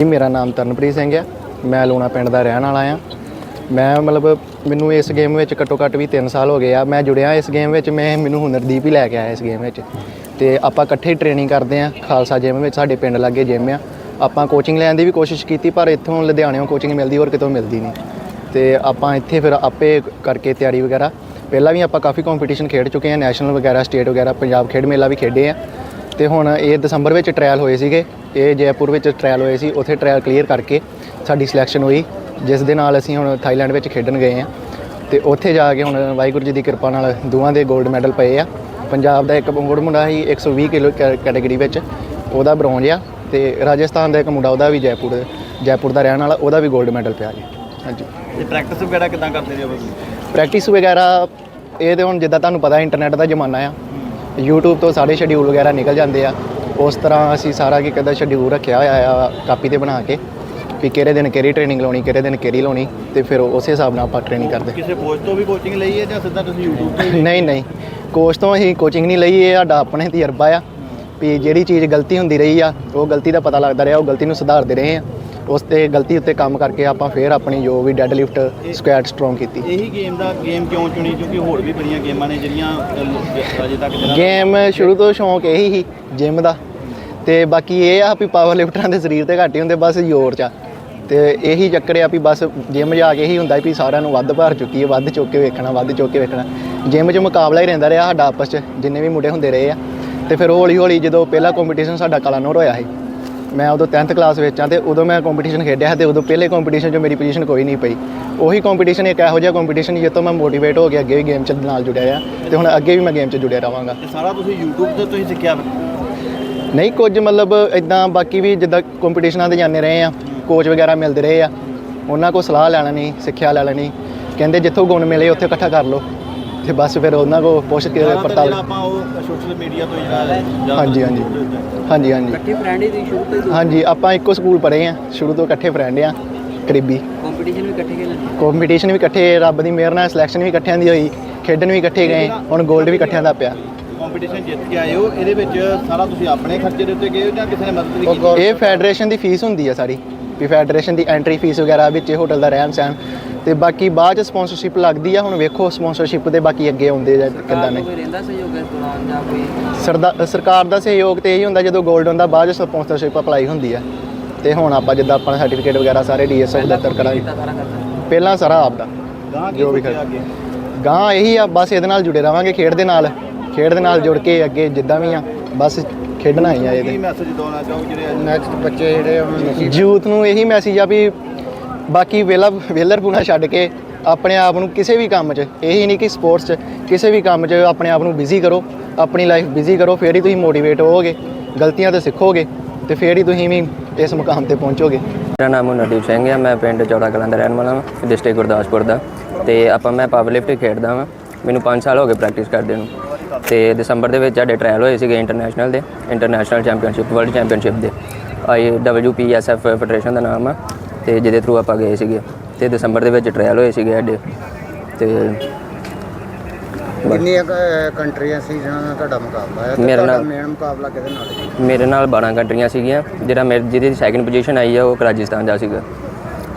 ਜੀ, ਮੇਰਾ ਨਾਮ ਤਰਨਪ੍ਰੀਤ ਸਿੰਘ ਹੈ। ਮੈਂ ਲੂਣਾ ਪਿੰਡ ਦਾ ਰਹਿਣ ਵਾਲਾ ਆ ਮੈਂ ਮਤਲਬ ਮੈਨੂੰ ਇਸ ਗੇਮ ਵਿੱਚ ਘੱਟੋ ਘੱਟ ਵੀ 3 ਸਾਲ ਹੋ ਗਏ ਆ। ਮੈਂ ਜੁੜਿਆ ਇਸ ਗੇਮ ਵਿੱਚ, ਮੈਂ ਮੈਨੂੰ ਹੁਨਰਦੀਪ ਹੀ ਲੈ ਕੇ ਆਇਆ ਇਸ ਗੇਮ ਵਿੱਚ। ਤੇ ਆਪਾਂ ਇਕੱਠੇ ਟ੍ਰੇਨਿੰਗ ਕਰਦੇ ਆ ਖਾਲਸਾ ਜਿਮ ਵਿੱਚ ਸਾਡੇ ਪਿੰਡ ਲਾਗੇ ਜਿਮ ਆ। ਆਪਾਂ ਕੋਚਿੰਗ ਲੈਣ ਦੀ ਵੀ ਕੋਸ਼ਿਸ਼ ਕੀਤੀ, ਪਰ ਇੱਥੋਂ ਲੁਧਿਆਣਿਓਂ ਕੋਚਿੰਗ ਮਿਲਦੀ ਹੋਰ ਕਿਤੋਂ ਮਿਲਦੀ ਨਹੀਂ। ਤੇ ਆਪਾਂ ਇੱਥੇ ਫਿਰ ਆਪੇ ਕਰਕੇ ਤਿਆਰੀ ਵਗੈਰਾ। ਪਹਿਲਾਂ ਵੀ ਆਪਾਂ ਕਾਫੀ ਕੰਪੀਟੀਸ਼ਨ ਖੇਡ ਚੁੱਕੇ ਆ ਨੈਸ਼ਨਲ ਵਗੈਰਾ ਸਟੇਟ ਵਗੈਰਾ, ਪੰਜਾਬ ਖੇਡ ਮੇਲਾ ਵੀ ਖੇਡੇ ਆ। ਤੇ ਹੁਣ ਇਹ ਦਸੰਬਰ ਵਿੱਚ ਟ੍ਰਾਇਲ ਹੋਏ ਸੀਗੇ। ਇਹ ਜੈਪੁਰ ਵਿੱਚ ਟ੍ਰਾਇਲ ਹੋਏ ਸੀ ਉੱਥੇ ਟ੍ਰਾਇਲ ਕਲੀਅਰ ਕਰਕੇ ਸਾਡੀ ਸਿਲੈਕਸ਼ਨ ਹੋਈ ਜਿਸ ਦੇ ਨਾਲ ਅਸੀਂ ਹੁਣ ਥਾਈਲੈਂਡ ਵਿੱਚ ਖੇਡਣ ਗਏ ਆ ਤੇ ਉੱਥੇ ਜਾ ਕੇ ਹੁਣ ਵਾਹਿਗੁਰੂ ਜੀ ਦੀ ਕਿਰਪਾ ਨਾਲ ਦੋਵਾਂ ਦੇ 골ਡ ਮੈਡਲ ਪਏ ਆ। ਪੰਜਾਬ ਦਾ ਇੱਕ ਮੁੰਡਾ ਮੁੰਡਾ ਸੀ 120 ਕਿਲੋ ਕੈਟਾਗਰੀ ਵਿੱਚ ਉਹਦਾ ਬ੍ਰੌਂਜ ਆ ਤੇ ਰਾਜਸਥਾਨ ਦਾ ਇੱਕ ਮੁੰਡਾ ਉਹਦਾ ਵੀ ਜੈਪੁਰ ਜੈਪੁਰ ਦਾ ਰਹਿਣ ਵਾਲਾ ਉਹਦਾ ਵੀ 골ਡ ਮੈਡਲ ਪਿਆ ਜੀ। ਹਾਂਜੀ। ਤੇ ਪ੍ਰੈਕਟਿਸ ਵਗੈਰਾ ਕਿਦਾਂ ਕਰਦੇ ਜੀ ਪ੍ਰੈਕਟਿਸ ਵਗੈਰਾ ਇਹ ਤੇ ਹੁਣ ਜਿੱਦਾਂ ਤੁਹਾਨੂੰ ਪਤਾ ਇੰਟਰਨੈਟ ਦਾ ਜ਼ਮਾਨਾ ਆ। YouTube ਤੋਂ ਸਾਰੇ ਸ਼ਡਿਊਲ ਵਗੈਰਾ ਨਿਕਲ ਜਾਂਦੇ ਆ। ਉਸ ਤਰ੍ਹਾਂ ਅਸੀਂ ਸਾਰਾ ਕੀ ਕਦਾ ਸ਼ਡਿਊਲ ਰੱਖਿਆ ਹੋਇਆ ਆ ਕਾਪੀ ਤੇ ਬਣਾ ਕੇ ਵੀ ਕਿਹੜੇ ਦਿਨ ਕਿਹੜੀ ਟ੍ਰੇਨਿੰਗ ਲਾਉਣੀ ਕਿਹੜੇ ਦਿਨ ਕਿਹੜੀ ਲਾਉਣੀ ਤੇ ਫਿਰ ਉਸੇ ਹਿਸਾਬ ਨਾਲ ਆਪਾਂ ਟ੍ਰੇਨਿੰਗ ਕਰਦੇ। ਕਿਸੇ ਕੋਚ ਤੋਂ ਵੀ ਕੋਚਿੰਗ ਲਈ ਹੈ ਜਾਂ ਸਿੱਧਾ ਤੁਸੀਂ YouTube ਤੋਂ ਹੀ? ਨਹੀਂ ਨਹੀਂ। ਕੋਚ ਤੋਂ ਅਸੀਂ ਕੋਚਿੰਗ ਨਹੀਂ ਲਈ ਇਹ ਸਾਡਾ ਆਪਣੇ ਤਜਰਬਾ ਆ ਵੀ ਜਿਹੜੀ ਚੀਜ਼ ਗਲਤੀ ਹੁੰਦੀ ਰਹੀ ਆ ਉਹ ਗਲਤੀ ਦਾ ਪਤਾ ਲੱਗਦਾ ਰਿਹਾ ਉਹ ਗਲਤੀ ਨੂੰ ਸੁਧਾਰਦੇ ਰਹੇ ਆ। ਉਸ ਤੇ ਗਲਤੀ ਉੱਤੇ ਕੰਮ ਕਰਕੇ ਆਪਾਂ ਫੇਰ ਆਪਣੀ ਜੋ ਵੀ ਡੈੱਡ ਲਿਫਟ ਸਕੁਐਟ ਸਟਰੋਂਗ ਕੀਤੀ। ਇਹੀ ਗੇਮ ਦਾ ਗੇਮ ਕਿਉਂ ਚੁਣੀ? ਕਿਉਂਕਿ ਹੋਰ ਵੀ ਬੜੀਆਂ ਗੇਮਾਂ ਨੇ ਜਿਹੜੀਆਂ ਅਜੇ ਤੱਕ ਗੇਮ ਸ਼ੁਰੂ ਤੋਂ ਸ਼ੌਂਕ ਇਹੀ ਸੀ ਜਿਮ ਦਾ। ਤੇ ਬਾਕੀ ਇਹ ਆ ਵੀ ਪਾਵਰ ਲਿਫਟਰਾਂ ਦੇ ਸਰੀਰ ਤੇ ਘੱਟ ਹੀ ਹੁੰਦੇ, ਬਸ ਜ਼ੋਰ ਚ ਆ। ਤੇ ਇਹੀ ਚੱਕਰ ਆ ਵੀ ਬਸ ਜਿਮ ਜਾ ਕੇ ਇਹੀ ਹੁੰਦਾ ਵੀ ਸਾਰਿਆਂ ਨੂੰ ਵੱਧ ਭਾਰ ਚੁੱਕੀ ਹੈ, ਵੱਧ ਚੁੱਕ ਕੇ ਵੇਖਣਾ, ਵੱਧ ਚੁੱਕ ਕੇ ਵੇਖਣਾ। ਜਿਮ 'ਚ ਮੁਕਾਬਲਾ ਹੀ ਰਹਿੰਦਾ ਰਿਹਾ ਸਾਡਾ ਆਪਸ 'ਚ, ਜਿੰਨੇ ਵੀ ਮੁੰਡੇ ਹੁੰਦੇ ਰਹੇ ਆ। ਤੇ ਫਿਰ ਹੌਲੀ ਹੌਲੀ ਜਦੋਂ ਪਹਿਲਾ ਕੰਪੀਟੀਸ਼ਨ ਸਾਡਾ ਕਲਾਨੌਰ ਹੋਇਆ ਸੀ, ਮੈਂ ਉਦੋਂ 10th ਕਲਾਸ ਵਿੱਚ ਆ ਤੇ ਉਦੋਂ ਮੈਂ ਕੰਪੀਟੀਸ਼ਨ ਖੇਡਿਆ ਤੇ ਉਦੋਂ ਪਹਿਲੇ ਕੰਪੀਟੀਸ਼ਨ 'ਚ ਮੇਰੀ ਪੋਜੀਸ਼ਨ ਕੋਈ ਨਹੀਂ ਪਈ। ਉਹੀ ਕੰਪੀਟੀਸ਼ਨ ਇੱਕ ਇਹੋ ਜਿਹਾ ਕੰਪੀਟੀਸ਼ਨ ਜਿਸ ਮੈਂ ਮੋਟੀਵੇਟ ਹੋ ਕੇ ਅੱਗੇ ਵੀ ਗੇਮ 'ਚ ਨਾਲ ਜੁੜਿਆ ਆ ਤੇ ਹੁਣ ਅੱਗੇ ਵੀ ਮੈਂ ਗੇਮ 'ਚ ਜੁੜਿਆ ਰਵਾਂਗਾ ਇਹ ਸਾਰਾ ਤੁਸੀਂ YouTube 'ਤੇ ਤੁਸੀਂ ਸਿੱਖਿਆ? ਨਹੀਂ ਕੁਝ ਮਤਲਬ ਇਦਾਂ ਬਾਕੀ ਵੀ ਜਿੱਦਾਂ ਕੰਪੀਟੀਸ਼ਨਾਂ ਤੇ ਜਾਂਦੇ ਰਹੇ ਆ ਕੋਚ ਵਗੈਰਾ ਮਿਲਦੇ ਰਹੇ ਆ ਉਹਨਾਂ ਕੋਲ ਸਲਾਹ ਲੈ ਲੈਣੀ ਸਿੱਖਿਆ ਲੈ ਲੈਣੀ ਕਹਿੰਦੇ ਜਿੱਥੋਂ ਗੁਣ ਮਿਲੇ ਉੱਥੇ ਇਕੱਠਾ ਕਰ ਲਓ ਤੇ ਬਸ ਫਿਰ ਉਹਨਾਂ ਕੋ ਪੁੱਛ ਕੇ ਪੜਤਾਲ ਆਪਾਂ ਉਹ ਸੋਸ਼ਲ ਮੀਡੀਆ ਤੋਂ ਜਿਹੜਾ ਜ਼ਿਆਦਾ ਹਾਂਜੀ, ਹਾਂਜੀ। ਹਾਂਜੀ ਹਾਂਜੀ। ਇਕੱਠੇ ਫਰੈਂਡ ਹੀ ਸ਼ੁਰੂ ਤੋਂ ਹੀ ਹਾਂਜੀ ਆਪਾਂ ਇੱਕੋ ਸਕੂਲ ਪੜ੍ਹੇ ਆ ਸ਼ੁਰੂ ਤੋਂ ਇਕੱਠੇ ਫਰੈਂਡ ਆ ਕਰੀਬੀ। ਕੰਪੀਟੀਸ਼ਨ ਵੀ ਇਕੱਠੇ ਖੇਲਣ ਕੰਪੀਟੀਸ਼ਨ ਵੀ ਇਕੱਠੇ ਰੱਬ ਦੀ ਮਿਹਰ ਨਾਲ ਸਿਲੈਕਸ਼ਨ ਵੀ ਇਕੱਠਿਆਂ ਦੀ ਹੋਈ ਖੇਡਣ ਵੀ ਇਕੱਠੇ ਗਏ ਹੁਣ 골ਡ ਵੀ ਇਕੱਠਿਆਂ ਦਾ ਪਿਆ। ਕੰਪੀਟੀਸ਼ਨ ਜਿੱਤ ਕੇ ਆਏ ਹੋ ਇਹਦੇ ਵਿੱਚ ਸਾਰਾ ਤੁਸੀਂ ਆਪਣੇ ਖਰਚੇ ਦੇ ਉੱਤੇ ਗਏ ਹੋ ਜਾਂ ਕਿਸੇ ਨੇ ਮਦਦ ਵੀ ਕੀਤੀ? ਇਹ ਫੈਡਰੇਸ਼ਨ ਦੀ ਫੀਸ ਹੁੰਦੀ ਆ ਸਾਰੀ। ਵੀ ਫੈਡਰੇਸ਼ਨ ਦੀ ਐਂਟਰੀ ਫੀਸ ਵਗੈਰਾ ਵਿੱਚ ਹੋਟਲ ਦਾ ਰਹਿਣ ਸਹਿਣ। ਤੇ ਬਾਕੀ ਬਾਅਦ ਚ ਸਪਾਂਸਰਸ਼ਿਪ ਲੱਗਦੀ ਆ ਹੁਣ ਵੇਖੋ ਸਪਾਂਸਰਸ਼ਿਪ ਦੇ ਬਾਕੀ ਅੱਗੇ ਆਉਂਦੇ ਜਾਂ ਕਿੱਦਾਂ ਨੇ। ਕੋਈ ਰਹਿੰਦਾ ਸਹਿਯੋਗ ਇਸ ਦੌਰਾਨ ਜਾਂ ਕੋਈ? ਸਰਦਾ ਸਰਕਾਰ ਦਾ ਸਹਿਯੋਗ ਤੇ ਇਹੀ ਹੁੰਦਾ ਜਦੋਂ 골ਡ ਹੁੰਦਾ ਬਾਅਦ ਚ ਸਪਾਂਸਰਸ਼ਿਪ ਅਪਲਾਈ ਹੁੰਦੀ ਆ। ਤੇ ਹੁਣ ਆਪਾਂ ਜਿੱਦਾਂ ਆਪਣਾ ਸਰਟੀਫਿਕੇਟ ਵਗੈਰਾ ਸਾਰੇ ਡੀਐਸਐਫ ਦਫ਼ਤਰ ਕਰਾਂਗੇ। ਪਹਿਲਾਂ ਸਾਰਾ ਆਪਦਾ। ਗਾਂ ਕੀ ਜੋ ਵੀ ਖਰਚ- ਅੱਗੇ? ਗਾਂ ਇਹੀ ਆ ਬਸ ਇਹਦੇ ਨਾਲ ਜੁੜੇ ਰਵਾਂਗੇ ਖੇਡ ਦੇ ਨਾਲ। ਖੇਡ ਦੇ ਨਾਲ ਜੁੜ ਕੇ ਅੱਗੇ ਜਿੱਦਾਂ ਵੀ ਆ ਬਸ ਖੇਡਣਾ ਹੀ ਆ ਕੀ ਇਹਦੇ ਮੈਸੇਜ ਦੇਣਾ ਚਾਹੋ ਜਿਹੜੇ ਨੈਕਸਟ ਬੱਚੇ ਜਿਹੜੇ ਉਹਨਾਂ ਯੂਥ ਨੂੰ ਇਹੀ ਮੈਸੇਜ ਆ ਵੀ ਬਾਕੀ ਵੇਲਾ ਵੇਲਰਪੂਣਾ ਛੱਡ ਕੇ ਆਪਣੇ ਆਪ ਨੂੰ ਕਿਸੇ ਵੀ ਕੰਮ 'ਚ ਇਹੀ ਨਹੀਂ ਕਿ ਸਪੋਰਟਸ 'ਚ ਕਿਸੇ ਵੀ ਕੰਮ 'ਚ ਆਪਣੇ ਆਪ ਨੂੰ ਬਿਜ਼ੀ ਕਰੋ ਆਪਣੀ ਲਾਈਫ ਬਿਜ਼ੀ ਕਰੋ ਫੇਰ ਹੀ ਤੁਸੀਂ ਮੋਟੀਵੇਟ ਹੋਵੋਗੇ ਗਲਤੀਆਂ ਤੋਂ ਸਿੱਖੋਗੇ ਤੇ ਫੇਰ ਹੀ ਤੁਸੀਂ ਵੀ ਇਸ ਮੁਕਾਮ ਤੇ ਪਹੁੰਚੋਗੇ। ਮੇਰਾ ਨਾਮ ਨਰਦੀਪ ਸਿੰਘ ਹੈ ਮੈਂ ਪਿੰਡ ਚੌੜਾ ਕਲਾਂ ਦਾ ਰਹਿਣ ਵਾਲਾ ਹਾਂ ਡਿਸਟ੍ਰਿਕਟ ਗੁਰਦਾਸਪੁਰ ਦਾ। ਤੇ ਆਪਾਂ ਮੈਂ ਪਾਵਰ ਲਿਫਟ ਖੇਡਦਾ ਹਾਂ ਮੈਨੂੰ 5 ਸਾਲ ਹੋ ਗਏ ਪ੍ਰੈਕਟਿਸ ਕਰਦੇ ਨੂੰ। ਤੇ ਦਸੰਬਰ ਦੇ ਵਿੱਚ ਸਾਡੇ ਟ੍ਰਾਇਲ ਹੋਏ ਸੀਗੇ ਇੰਟਰਨੈਸ਼ਨਲ ਦੇ ਇੰਟਰਨੈਸ਼ਨਲ ਚੈਂਪੀਅਨਸ਼ਿਪ ਵਰਲਡ ਚੈਂਪੀਅਨਸ਼ਿਪ ਦੇ। ਆਈ ਡਬਲਯੂਪੀਐਸਐਫ ਫੈਡਰੇਸ਼ਨ ਦਾ ਨਾਮ ਆ ਤੇ ਜਿਹਦੇ ਥਰੂ ਆਪਾਂ ਗਏ ਸੀਗੇ। ਤੇ ਦਸੰਬਰ ਦੇ ਵਿੱਚ ਟ੍ਰਾਇਲ ਹੋਏ ਸੀਗੇ ਸਾਡੇ। ਤੇ ਕਿੰਨੀਆਂ ਕੰਟਰੀਆਂ ਸੀ ਜਿਨ੍ਹਾਂ ਨਾਲ ਤੁਹਾਡਾ ਮੁਕਾਬਲਾ ਹੈ ਤੇ ਮੇਰੇ ਤੁਹਾਡਾ ਨਾਲ- ਮੇਨ ਮੁਕਾਬਲਾ ਕਿਹਦੇ ਨਾਲ ਸੀ? ਮੇਰੇ ਨਾਲ 12 ਕੰਟਰੀਆਂ ਸੀਗੀਆਂ। ਜਿਹੜਾ ਮੇਰੇ ਜਿਹਦੀ ਸੈਕਿੰਡ ਪੋਜੀਸ਼ਨ ਆਈ ਆ ਉਹ ਰਾਜਸਥਾਨ ਦਾ ਸੀਗਾ।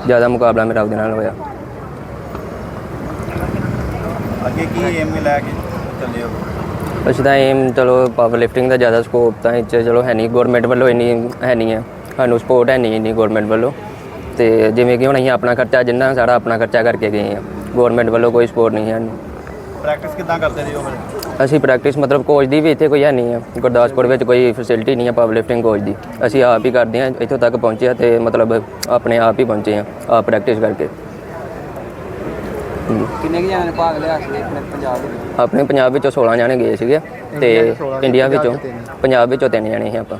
ਜ਼ਿਆਦਾ ਮੁਕਾਬਲਾ ਮੇਰਾ ਉਹਦੇ ਨਾਲ ਹੋਇਆ। ਅੱਗੇ ਕੀ ਏਮ ਲੈ ਕੇ ਚੱਲੇ ਹੋ? ਅਸੀਂ ਤਾਂ ਏਮ ਚਲੋ ਪਾਵਰ ਲਿਫਟਿੰਗ ਦਾ ਜ਼ਿਆਦਾ ਸਕੋਪ ਤਾਂ 'ਚ ਚਲੋ ਹੈ ਨਹੀਂ ਗਵਰਨਮੈਂਟ ਵੱਲੋਂ ਇੰਨੀ ਹੈ ਨਹੀਂ ਹੈ। ਸਾਨੂੰ ਸਪੋਰਟ ਹੈ ਨਹੀਂ ਇੰਨੀ ਗਵਰਨਮੈਂਟ ਵੱਲੋਂ। ਤੇ ਜਿਵੇਂ ਕਿ ਹੁਣ ਅਸੀਂ ਆਪਣਾ ਖਰਚਾ ਜਿੰਨਾ ਸਾਰਾ ਆਪਣਾ ਖਰਚਾ ਕਰਕੇ ਗਏ ਆ ਗਵਰਨਮੈਂਟ ਵੱਲੋਂ ਕੋਈ ਸਪੋਰਟ ਨਹੀਂ ਹੈ ਸਾਨੂੰ। ਪ੍ਰੈਕਟਿਸ ਕਿਦਾਂ ਕਰਦੇ ਜੀ ਉਹ ਫਿਰ? ਅਸੀਂ ਪ੍ਰੈਕਟਿਸ ਮਤਲਬ ਕੋਚ ਦੀ ਵੀ ਇੱਥੇ ਕੋਈ ਹੈ ਨਹੀਂ ਹੈ। ਗੁਰਦਾਸਪੁਰ ਵਿੱਚ ਕੋਈ ਫੈਸਿਲਿਟੀ ਨਹੀਂ ਹੈ ਪਾਵਰ ਲਿਫਟਿੰਗ ਕੋਚ ਦੀ। ਅਸੀਂ ਆਪ ਹੀ ਕਰਦੇ ਹਾਂ ਇੱਥੋਂ ਤੱਕ ਪਹੁੰਚੇ ਹਾਂ ਤੇ ਮਤਲਬ ਆਪਣੇ ਆਪ ਹੀ ਪਹੁੰਚੇ ਹਾਂ ਆਪ ਪ੍ਰੈਕਟਿਸ ਕਰਕੇ। ਕਿੰਨੇ ਕੁ ਜਣਾਂ ਨੇ ਭਾਗ ਲਿਆ ਸੀ ਆਪਣੇ ਪੰਜਾਬ ਦੇ ਵਿੱਚ? ਆਪਣੇ ਪੰਜਾਬ ਵਿੱਚੋਂ 16 ਜਾਣੇ ਗਏ ਸੀਗੇ ਤੇ ਇੰਡੀਆ 'ਚ 16 ਇੰਡੀਆ ਪੰਜਾਬ 'ਚ ਵਿੱਚੋਂ। ਪੰਜਾਬ ਵਿੱਚੋਂ ਤਿੰਨ ਜਾਣੇ ਸੀ ਆਪਾਂ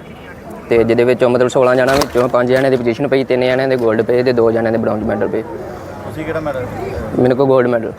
ਤੇ ਜਿਹਦੇ ਵਿੱਚੋਂ ਮਤਲਬ 16 ਜਣਾਂ ਵਿੱਚੋਂ ਪੰਜ ਜਣਿਆਂ ਦੀ ਪੋਜੀਸ਼ਨ ਪਈ ਤਿੰਨ ਜਣਿਆਂ ਦੇ 골ਡ ਪਏ ਤੇ ਦੋ ਜਣਿਆਂ ਦੇ ਬ੍ਰੌਂਜ਼ ਮੈਡਲ ਪਏ ਤੁਸੀਂ ਕਿਹੜਾ ਮੈਡਲ ਮੈਨੂੰ ਕੋ 골ਡ ਮੈਡਲ